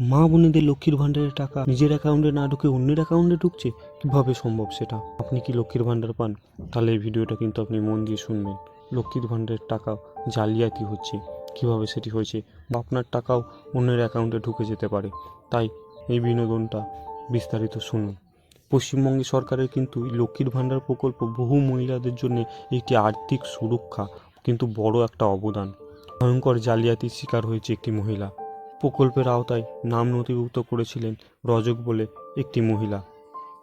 মা বোনেদের লক্ষ্মীর ভাণ্ডারের টাকা নিজের অ্যাকাউন্টে না ঢুকে অন্যের অ্যাকাউন্টে ঢুকছে? কীভাবে সম্ভব সেটা? আপনি কি লক্ষ্মীর ভাণ্ডার পান? তাহলে এই ভিডিওটা কিন্তু আপনি মন দিয়ে শুনবেন। লক্ষ্মীর ভাণ্ডারের টাকা জালিয়াতি হচ্ছে। কীভাবে সেটি হয়েছে? বা আপনার টাকাও অন্যের অ্যাকাউন্টে ঢুকে যেতে পারে। তাই এই বিনোদনটা বিস্তারিত শুনুন। পশ্চিমবঙ্গ সরকারের কিন্তু লক্ষ্মীর ভাণ্ডার প্রকল্প বহু মহিলাদের জন্য একটি আর্থিক সুরক্ষা, কিন্তু বড় একটা অবদান। ভয়ঙ্কর জালিয়াতির শিকার হয়েছে একটি মহিলা। প্রকল্পের আওতায় নাম নথিভুক্ত করেছিলেন রজক বলে একটি মহিলা।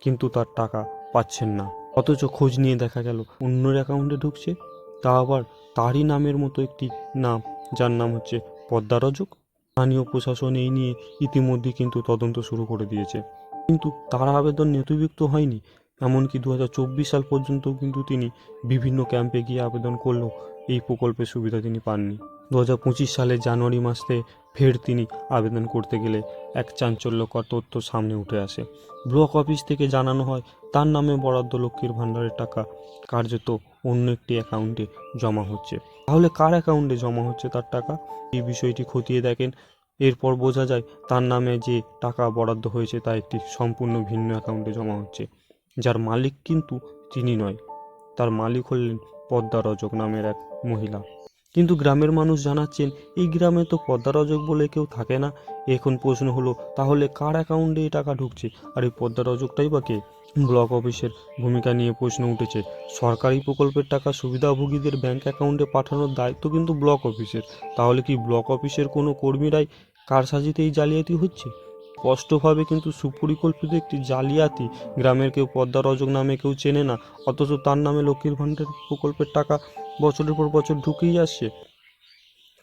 কিন্তু তার টাকা পাচ্ছেন না। অথচ খোঁজ নিয়ে দেখা গেল অন্যের অ্যাকাউন্টে ঢুকছে। তা আবার তারই নামের মতো একটি নাম, যার নাম হচ্ছে পদ্মা রজক। স্থানীয় প্রশাসন এই নিয়ে ইতিমধ্যে কিন্তু তদন্ত শুরু করে দিয়েছে। কিন্তু তার আবেদন নথিভুক্ত হয়নি। এমনকি দু হাজার চব্বিশ সাল পর্যন্ত কিন্তু তিনি বিভিন্ন ক্যাম্পে গিয়ে আবেদন করলেও এই প্রকল্পের সুবিধা তিনি পাননি। দু হাজার পঁচিশ সালের জানুয়ারি মাসে ফের তিনি আবেদন করতে গেলে এক চাঞ্চল্যকর তথ্য সামনে উঠে আসে। ব্লক অফিস থেকে জানানো হয়, তার নামে বরাদ্দ লক্ষ্মীর ভাণ্ডারের টাকা কার্যত অন্য একটি অ্যাকাউন্টে জমা হচ্ছে। তাহলে কার অ্যাকাউন্টে জমা হচ্ছে তার টাকা? এই বিষয়টি খতিয়ে দেখেন। এরপর বোঝা যায়, তার নামে যে টাকা বরাদ্দ হয়েছে তা একটি সম্পূর্ণ ভিন্ন অ্যাকাউন্টে জমা হচ্ছে। যার মালিক কিন্তু তিনি নয়, তার মালিক হলেন পদ্মা রজক নামের এক মহিলা। কিন্তু গ্রামের মানুষ জানাচ্ছেন, এই গ্রামে তো পদ্মা রজক বলে কেউ থাকে না। এখন প্রশ্ন হলো, তাহলে কার অ্যাকাউন্টে এই টাকা ঢুকছে? আর এই পদ্মা রজকটাই বা কে? ব্লক অফিসের ভূমিকা নিয়ে প্রশ্ন উঠেছে। সরকারি প্রকল্পের টাকা সুবিধাভোগীদের ব্যাংক অ্যাকাউন্টে পাঠানোর দায়িত্ব কিন্তু ব্লক অফিসের। তাহলে কি ব্লক অফিসের কোনো কর্মীরাই কারসাজিতে এই জালিয়াতি হচ্ছে? স্পষ্টভাবে কিন্তু সুপরিকল্পিত একটি জালিয়াতি গ্রামের কেউ পদ্মা রজক নামে কেউ চেনে না, অথচ তার নামে লক্ষ্মীর ভাণ্ডার প্রকল্পের টাকা বছরের পর বছর ঢুকেই আসছে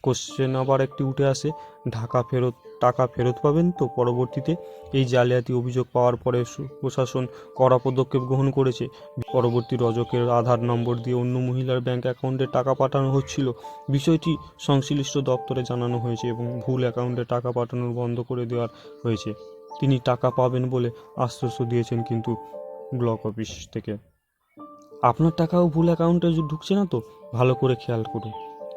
কোশ্চেন আবার একটি উঠে আসে, ঢাকা ফেরত, টাকা ফেরত পাবেন তো? পরবর্তীতে এই জালিয়াতি অভিযোগ পাওয়ার পরে প্রশাসন কড়া পদক্ষেপ গ্রহণ করেছে। পরবর্তী রজকের আধার নম্বর দিয়ে অন্য মহিলার ব্যাংক অ্যাকাউন্টে টাকা পাঠানো হচ্ছিল। বিষয়টি সংশ্লিষ্ট দপ্তরে জানানো হয়েছে এবং ভুল অ্যাকাউন্টে টাকা পাঠানোর বন্ধ করে দেওয়ার হয়েছে। তিনি টাকা পাবেন বলে আশ্বস্ত দিয়েছেন কিন্তু ব্লক অফিস থেকে। আপনার টাকাও ভুল অ্যাকাউন্টে ঢুকছে না তো? ভালো করে খেয়াল করুন।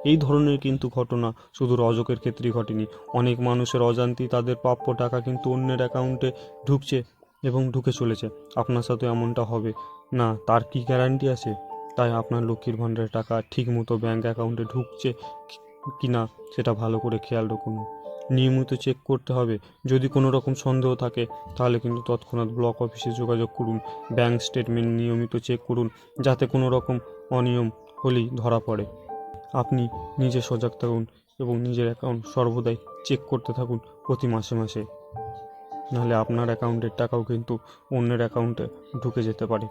এই ধরনের কিন্তু ঘটনা শুধু রজকের ক্ষেত্রেই ঘটেনি। অনেক মানুষের অজান্তেই তাদের প্রাপ্য টাকা কিন্তু অন্যের অ্যাকাউন্টে ঢুকছে এবং ঢুকে চলেছে। আপনার সাথে এমনটা হবে? না, তার কি গ্যারান্টি আছে? তাই আপনার লক্ষ্মীর ভাণ্ডারের টাকা ঠিকমতো ব্যাঙ্ক অ্যাকাউন্টে ঢুকছে কি- না সেটা ভালো করে খেয়াল রাখুন। নিয়মিত চেক করতে হবে। যদি কোনো রকম সন্দেহ থাকে, তাহলে কিন্তু তৎক্ষণাৎ ব্লক অফিসে যোগাযোগ করুন। ব্যাংক স্টেটমেন্ট নিয়মিত চেক করুন, যাতে কোনো রকম অনিয়ম হলেই ধরা পড়ে। আপনি নিজে সজাগ থাকুন এবং নিজের অ্যাকাউন্ট সর্বদাই চেক করতে থাকুন প্রতি মাসে মাসে। নাহলে আপনার অ্যাকাউন্টের টাকাও কিন্তু অন্যের অ্যাকাউন্টে ঢুকে যেতে পারে।